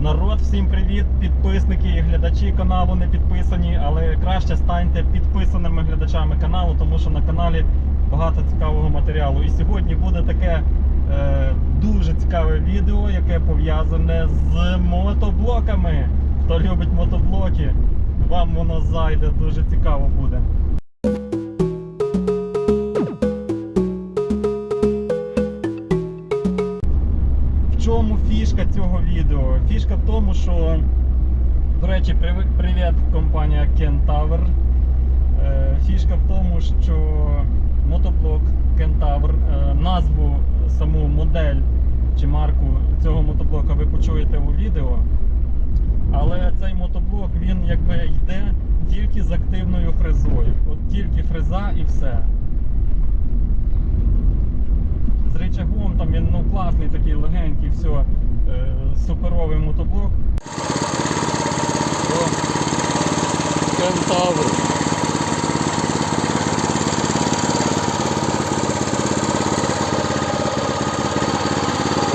Народ, всім привіт! Підписники і глядачі каналу не підписані, але краще станьте підписаними глядачами каналу, тому що на каналі багато цікавого матеріалу. І сьогодні буде таке е, дуже цікаве відео, яке пов'язане з мотоблоками. Хто любить мотоблоки, вам воно зайде, дуже цікаво буде. Цього відео? Фішка в тому, що, до речі, привіт, компанія. Е, Фішка в тому, що мотоблок е, назву саму модель чи марку цього мотоблока ви почуєте у відео. Але цей мотоблок він якби йде тільки з активною фрезою. От тільки фреза і все. З рычагом там він ну, класний такий легенький, все, суперовий мотоблок. О, Кентавр.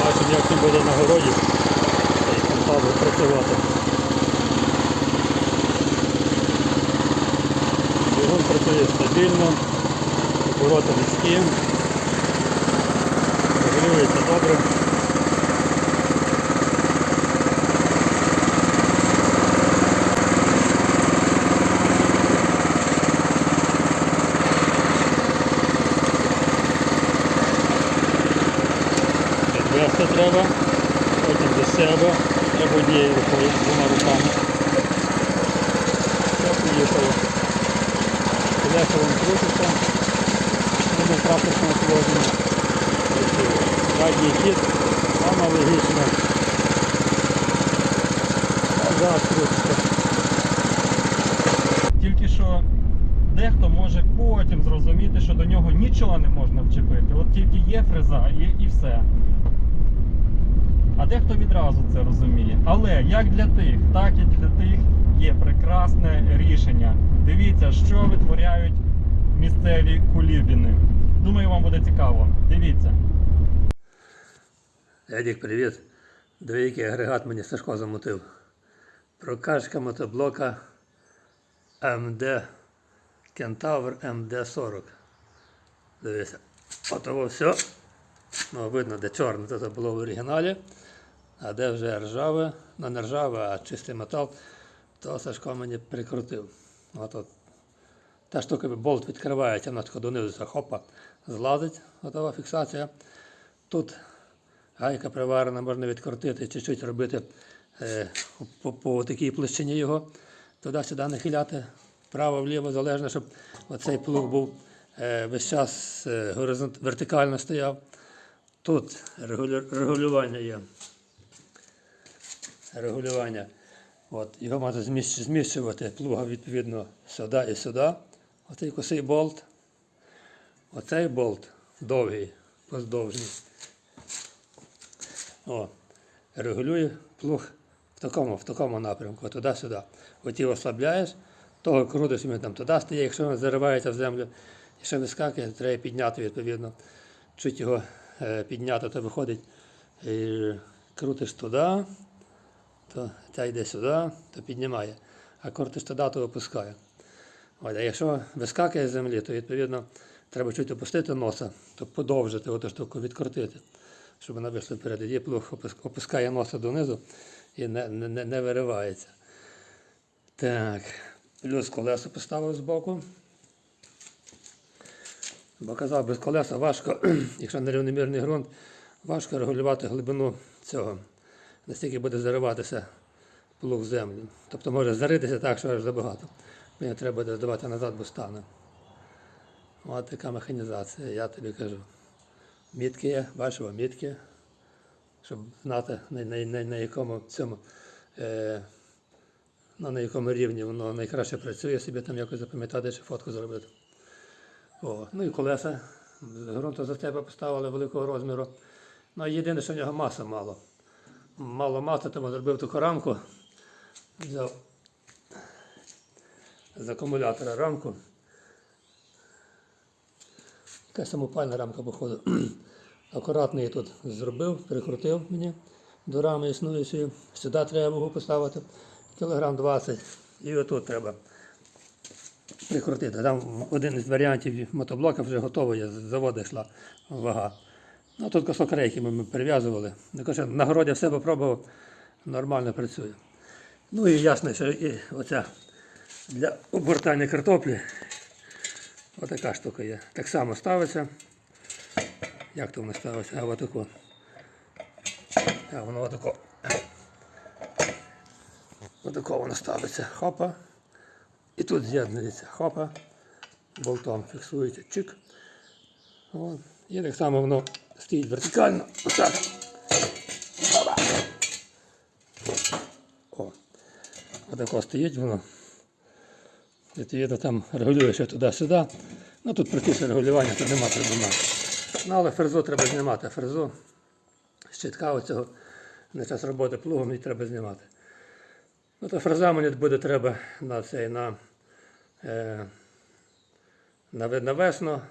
Бачимо, як це буде на городі. Цей кентавр працювати. Двигун працює стабільно, обороти низькі. Регулюється добре. Відвести треба, потім до треба однією рукою, двома руками. Все, поїхало. Колеса вон крутиться. Буде тракторському положенні. Задній хід, саме логічно. Назад крутиться. Тільки що дехто може потім зрозуміти, що до нього нічого не можна вчепити. От тільки є фреза і, і все. А дехто відразу це розуміє. Але як для тих, так і для тих є прекрасне рішення. Дивіться, що витворяють місцеві кулібіни. Думаю, вам буде цікаво. Дивіться. Едік, привіт. Який агрегат мені Сашко замутив. Прокачка мотоблока МД Кентавр МД40. Дивися. Отого все. Ну, видно, де чорне, це було в оригіналі. А де вже ржаве, ну не ржаве, а чистий метал, то Сашко мені прикрутив. От, от. Та штука болт відкривається, вона тако донизу хопа, злазить, готова фіксація. Тут гайка приварена, можна відкрутити, чуть-чуть робити е, по, по такій площині його, туди-сюди нахиляти, вправо-вліво, залежно, щоб оцей плуг був е, весь час е, горизонт, вертикально стояв. Тут регулювання є. Регулювання. От, його можна зміщувати плуга відповідно сюди і сюди. Оцей косий болт. Оцей болт довгий, поздовжній. О, регулює плуг в такому, в такому напрямку, туди-сюди. Оті ослабляєш, того крутиш він там туди стає, якщо він заривається в землю, якщо вискакує, треба підняти відповідно. Чуть його е, підняти, то виходить, е, крутиш туди, то ця йде сюди, то піднімає. А крутиш туди, то опускає. От, а якщо вискакує з землі, то відповідно треба чуть опустити носа, то подовжити оту штуку, відкрутити, щоб вона вийшла вперед. Тоді плуг опускає носа донизу і не, не, не виривається. Так, плюс колесо поставив збоку. Бо казав, без колеса важко, якщо нерівномірний ґрунт, важко регулювати глибину цього. Настільки буде зариватися плуг в землю. Тобто може заритися так, що аж забагато. Мені треба буде здавати назад, бо стане. Ось така механізація, я тобі кажу. Мітки є, бачимо, мітки, щоб знати на, на, на, на якому цьому, е, ну, на якому рівні воно найкраще працює, собі там якось запам'ятати чи фотку зробити. О, ну і колеса. З ґрунту за тебе поставили великого розміру. Ну, єдине, що в нього маса мало. Мало маси, тому зробив таку рамку. Взяв з акумулятора рамку. Така самопальна рамка, походу. Акуратно її тут зробив, прикрутив мені. до рами існуючої. Сюди треба вагу поставити кілограм 20. І отут треба прикрутити. Там один із варіантів мотоблока вже готовий, з заводу йшла вага. Ну тут кусок рейки ми, кажу, На городі все попробував, нормально працює. Ну і ясно, що і оця для обгортання картоплі. Отака штука є. Так само ставиться. Як то воно ставиться? А отако. А воно отако. Отако воно ставиться. Хопа. І тут з'єднується. Хопа. Болтом фіксується. Чик. От. І так само воно стоїть вертикально. Отак. О. Отако стоїть воно. Відповідно, там регулюєш туди-сюди. Ну тут простіше регулювання, тут нема проблем. Ну, але фрезу треба знімати. Фрезу щитка оцього на час роботи плугом її треба знімати. Ну, то фреза мені буде треба на цей на, е, на, на весну.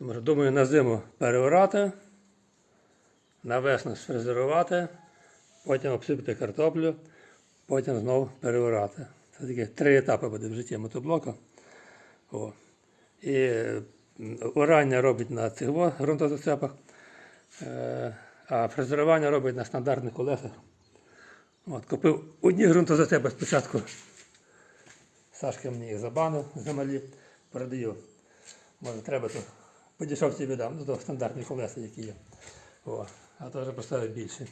Думаю, на зиму переорати, на весну сфрезерувати, потім обсипати картоплю, потім знову переорати. Це такі три етапи буде в житті мотоблока. О. І орання робить на цих ґрунтозацепах, е, а фрезерування робить на стандартних колесах. От, купив одні ґрунтозацепи спочатку. Сашка мені їх забанив замалі, передаю. Може треба, то підійшов собі дам, то стандартні колеса, які є. О, а то вже поставив більше.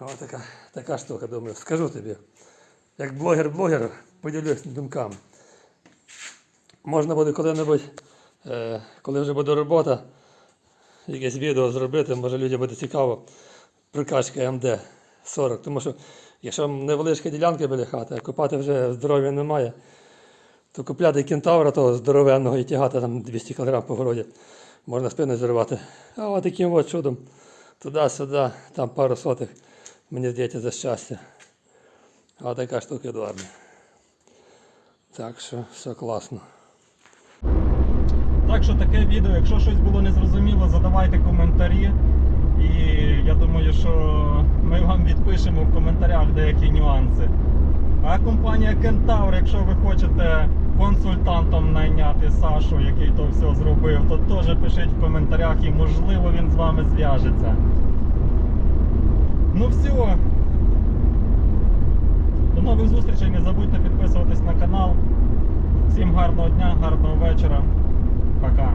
Ось така, така штука, думаю, скажу тобі. Як блогер-блогер поділюсь думками. Можна буде коли-небудь, е, коли вже буде робота, якесь відео зробити, може людям буде цікаво прикачка МД-40. Тому що якщо невеличка ділянка біля хати, а копати вже здоров'я немає, то купляти кентавра того здоровенного і тягати там 200 кг по городі, можна спину зірвати. А от таким от чудом туди-сюди, там пару сотих, мені здається, за щастя. А така штука Едуарда. Так що все класно. Так що таке відео, якщо щось було незрозуміло, задавайте коментарі. І я думаю, що ми вам відпишемо в коментарях деякі нюанси. А компанія Кентавр, якщо ви хочете консультантом найняти Сашу, який то все зробив, то теж пишіть в коментарях і можливо він з вами зв'яжеться. Ну все. До нових зустрічей. Не забудьте підписуватись на канал. Всім гарного дня, гарного вечора. Пока.